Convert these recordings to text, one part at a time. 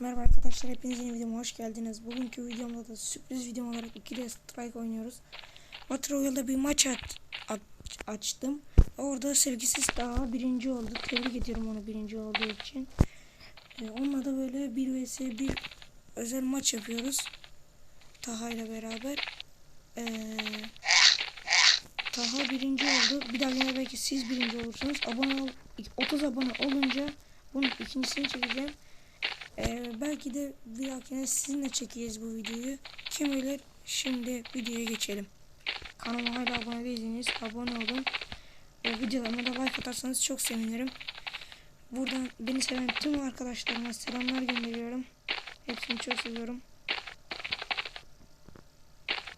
Merhaba arkadaşlar hepiniz yeni videoma hoş geldiniz. Bugünkü videomda da sürpriz videom olarak 2D Strike oynuyoruz. Battle Royale'da bir maç aç, aç- açtım. Orada sevgisiz daha birinci oldu. Tebrik ediyorum onu birinci olduğu için. Ee, onunla da böyle 1 vs 1 özel maç yapıyoruz. Taha ile beraber. Ee, Taha birinci oldu. Bir dahakine belki siz birinci olursunuz. Abone ol, 30 abone olunca bunun ikincisini çekeceğim. Ee, belki de bir dahakine sizinle çekeceğiz bu videoyu. Kim bilir şimdi videoya geçelim. Kanalıma hala abone değilseniz abone olun. Ve videolarıma da like atarsanız çok sevinirim. Buradan beni seven tüm arkadaşlarıma selamlar gönderiyorum. Hepsini çok seviyorum.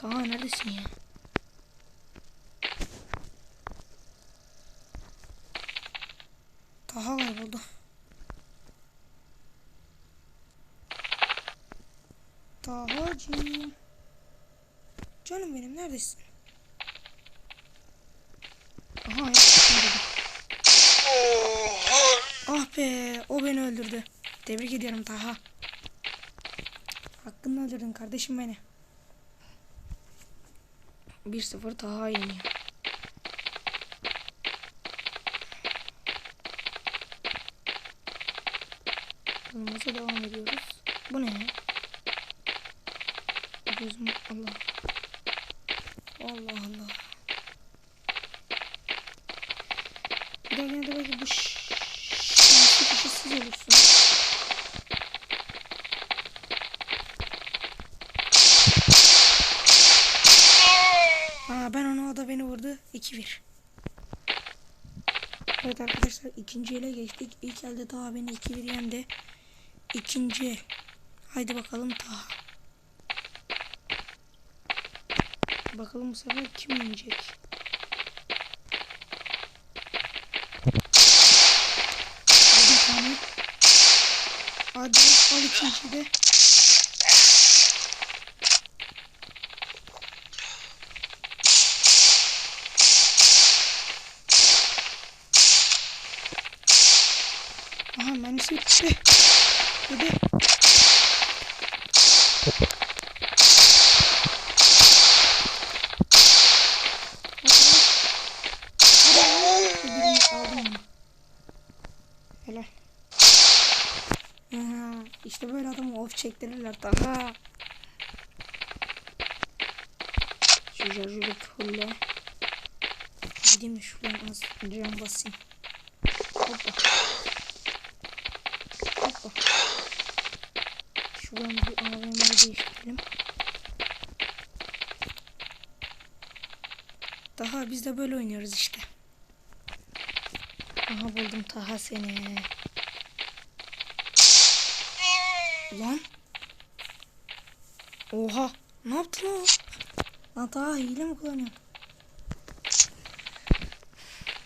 Daha neredesin ya? Daha kayboldu. Tahacığım. Canım benim neredesin? Aha. Ah be o beni öldürdü. Tebrik ediyorum Taha. Hakkını öldürdün kardeşim beni. 1-0 Taha yeniyor. Yolumuza devam ediyoruz. Bu ne ya? Gözüm Allah. Allah Allah. Bir daha de belki bu şanslı. Aa ben onu o beni vurdu. 2-1. Evet arkadaşlar ikinci geçtik. İlk elde daha beni 2-1 yendi. İkinci. Haydi bakalım Taha. Bakalım bu sefer kim yenecek? Hadi bir tane. Hadi al ikinciyi de. Aha mermisi bitti. Hadi. Birini aldım onu. Helal. Aha, işte böyle adamı off çektirirler daha. Şu şarjörü fulle. Gideyim de şuradan az can basayım. Hoppa. Hoppa. Şuradan bir AVM'yi değiştirelim. Daha biz de böyle oynuyoruz işte. Aha buldum Taha seni. Ulan. Oha. Ne yaptın o? Lan Taha hile mi kullanıyorsun?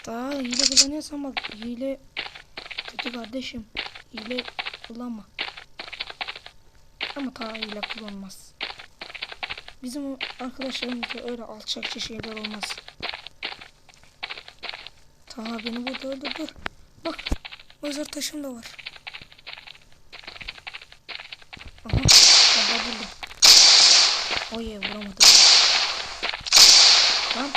Taha hile kullanıyorsan bak hile kötü kardeşim. Hile kullanma. Ama Taha hile kullanmaz. Bizim arkadaşlarımızda öyle alçakça şeyler olmaz. Taha beni burada öldürdü. Bak mezar taşım da var. Aha Taha buldum. Oye vuramadım. Lan.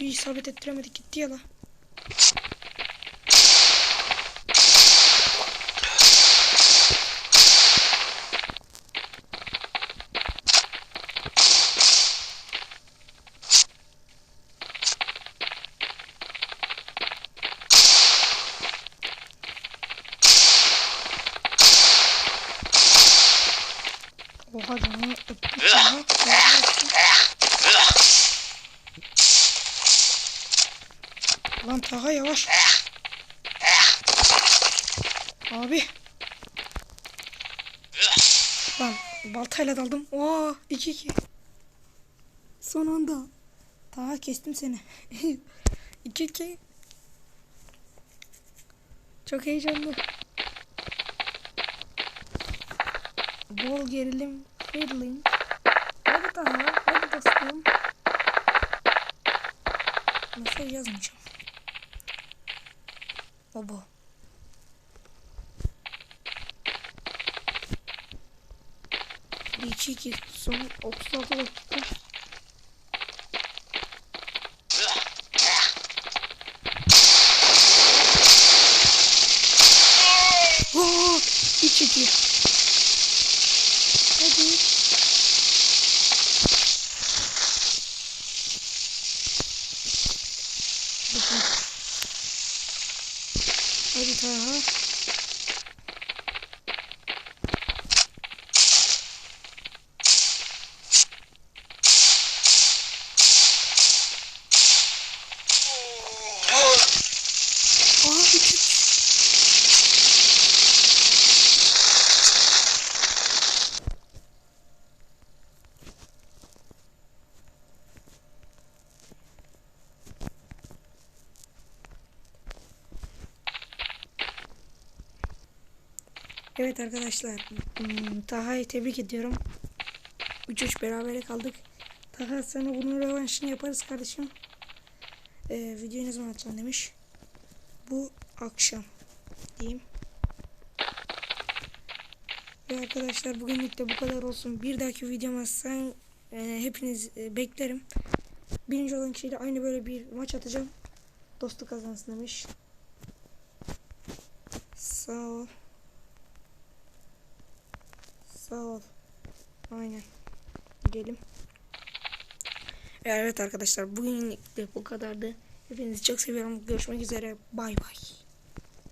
Bir isabet ettiremedik gitti ya la. Oha canını öptüm sana. Lan Taha yavaş. Abi. Lan baltayla daldım. Oo 2 2. Son anda. Taha kestim seni. 2 2. Çok heyecanlı. Bol gerilim. Riddling. Я бы тагла, я бы достал. Ну все, я замечал. Оба. Лечите сумму обстановку. Лечите. Üç iki. Hadi. Bakın. Hadi Taha. Aa üç üç. Evet arkadaşlar. hmm, Taha'yı tebrik ediyorum. 3-3 berabere kaldık. Taha sana bunun rövanşını yaparız kardeşim. Ee, videoyu ne zaman atacaksın demiş. Bu akşam diyeyim. Ve arkadaşlar bugünlük de bu kadar olsun. Bir dahaki videoma sen e, hepiniz e, beklerim. Birinci olan kişiyle aynı böyle bir maç atacağım. Dostu kazansın demiş. Sağ ol. Sağ ol. Aynen. Gidelim. Evet arkadaşlar bugünlük de bu kadardı. Hepinizi çok seviyorum. Görüşmek üzere. Bay bay.